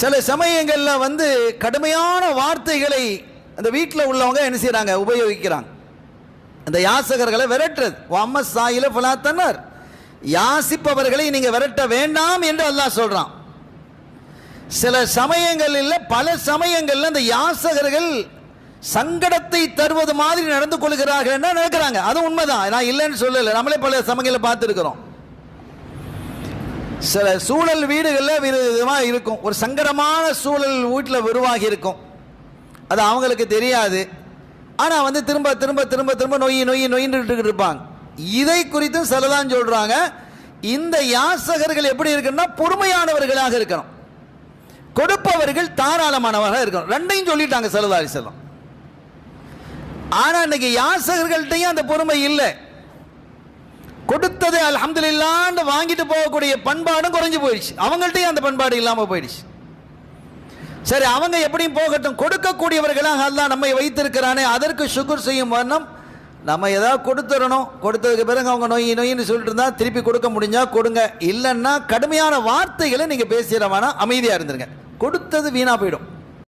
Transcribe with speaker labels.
Speaker 1: சில சமயங்களில் வந்து கடுமையான வார்த்தைகளை அந்த வீட்டில் உள்ளவங்க என்ன செய்கிறாங்க உபயோகிக்கிறாங்க. அந்த யாசகர்களை விரட்டுறது. வாம சாயில ஃபலாத்தனர் யாசிப்பவர்களை நீங்கள் விரட்ட வேண்டாம் என்று அல்லாஹ் சொல்கிறான் சில சமயங்களில் பல சமயங்களில் அந்த யாசகர்கள் சங்கடத்தை தருவது மாதிரி நடந்து கொள்கிறார்கள் என்ன நடக்கிறாங்க அது உண்மைதான். நான் இல்லைன்னு சொல்லலை. நம்மளே பல சமயங்களில் பார்த்துருக்குறோம். சில சூழல் வீடுகளில் விதமாக இருக்கும். ஒரு சங்கடமான சூழல் வீட்டில் உருவாகி இருக்கும். அது அவங்களுக்கு தெரியாது. ஆனால் வந்து திரும்ப திரும்ப திரும்ப திரும்ப நொய் நொய் நொயின்னு இருப்பாங்க. இதை குறித்தும் சிலதான் சொல்கிறாங்க இந்த யாசகர்கள் எப்படி இருக்குன்னா பொறுமையானவர்களாக இருக்கணும். கொடுப்பவர்கள் தாராளமானவராக இருக்கணும். ரெண்டையும் சொல்லிட்டாங்க சிலதாரி செல்லம் ஆனால் இன்னைக்கு யாசகர்கள்ட்டையும் அந்த பொறுமை இல்லை. கொடுத்தது அல்ஹம்துலில்லான்னு வாங்கிட்டு போகக்கூடிய பண்பாடும் குறைஞ்சு போயிடுச்சு. அவங்கள்ட்டையும் அந்த பண்பாடு இல்லாமல் போயிடுச்சு. சரி அவங்க எப்படியும் போகட்டும். கொடுக்கக்கூடியவர்களாக அல்லா நம்மை வைத்திருக்கிறானே அதற்கு சுகர் செய்யும் வண்ணம் நம்ம ஏதாவது கொடுத்துடணும். கொடுத்ததுக்கு பிறகு அவங்க நொய் நோயின்னு சொல்லிட்டு இருந்தால் திருப்பி கொடுக்க முடிஞ்சால் கொடுங்க. இல்லைன்னா கடுமையான வார்த்தைகளை நீங்கள் பேசிட வேணாம் அமைதியாக இருந்துருங்க. கொடுத்தது வீணாக போயிடும்.